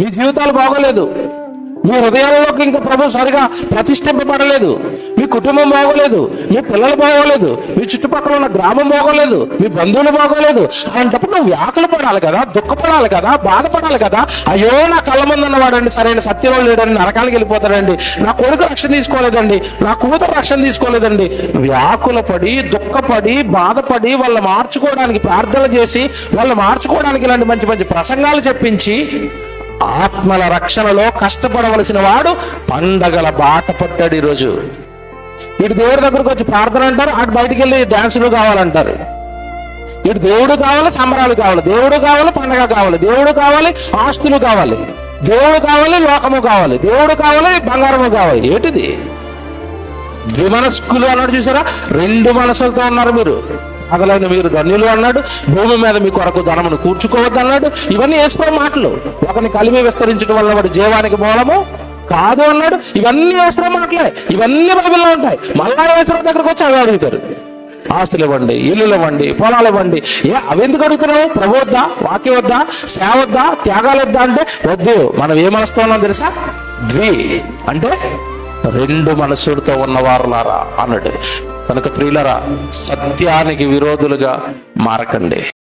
మీ జీవితాలు బాగోలేదు. మీ హృదయాల్లోకి ఇంకా ప్రభు సరిగా ప్రతిష్ఠింపబడలేదు. మీ కుటుంబం బాగోలేదు. మీ పిల్లలు బాగోలేదు. మీ చుట్టుపక్కల ఉన్న గ్రామం బాగోలేదు. మీ బంధువులు బాగోలేదు. అలాంటప్పుడు నువ్వు వ్యాకులు పడాలి కదా దుఃఖపడాలి కదా బాధపడాలి కదా. అయ్యో నా కళ్ళ ముందు ఉన్నవాడండి. సరైన సత్యంలో లేడండి. నరకానికి వెళ్ళిపోతాడండి. నా కొడుకు రక్షణ తీసుకోలేదండి. నా కూతురు రక్షణ తీసుకోలేదండి. వ్యాకుల పడి దుఃఖపడి బాధపడి వాళ్ళని మార్చుకోవడానికి ప్రార్థన చేసి వాళ్ళు మార్చుకోవడానికి ఇలాంటి మంచి మంచి ప్రసంగాలు చెప్పించి ఆత్మల రక్షణలో కష్టపడవలసిన వాడు పండగల బాట పట్టాడు ఈరోజు ఇటు దేవుడి దగ్గరకు వచ్చి ప్రార్థన అంటారు అటు బయటికి వెళ్ళి డ్యాన్సులు కావాలంటారు. ఇటు దేవుడు కావాలి సంబరాలు కావాలి. దేవుడు కావాలి పండగ కావాలి. దేవుడు కావాలి ఆస్తులు కావాలి. దేవుడు కావాలి లోకము కావాలి. దేవుడు కావాలి బంగారము కావాలి. ఏంటిది? ద్విమనస్కులు అన్నాడు చూసారా? రెండు మనసులతో ఉన్నారు మీరు. అదలైన మీరు ధన్యులు అన్నాడు. భూమి మీద మీ కొరకు ధనమును కూర్చుకోవద్దు అన్నాడు ఇవన్నీ వేసుకో మాటలు. ఒకని కలిమి విస్తరించడం వల్ల వాడు జీవానికి మూలము కాదు అన్నాడు. ఇవన్నీ వేసుకో మాటలే. ఇవన్నీ బైబిల్లో ఉంటాయి. మళ్ళా వేసిన దగ్గరకు వచ్చి అవి అడుగుతారు. ఆస్తులు ఇవ్వండి ఇల్లులు ఇవ్వండి పొలాలు ఇవ్వండి. ఏ అవి ఎందుకు అడుగుతున్నావు? ప్రభు వద్దా? వాక్య వద్దా? సేవ వద్దా? త్యాగాలు వద్దా అంటే వద్దు. మనం ఏ మనసుతో ఉన్నాం తెలుసా? ద్వి. అంటే రెండు మనసులతో ఉన్నవారులారా అన్నట్టు కనుక ప్రియులరా సత్యానికి విరోధులుగా మారకండి.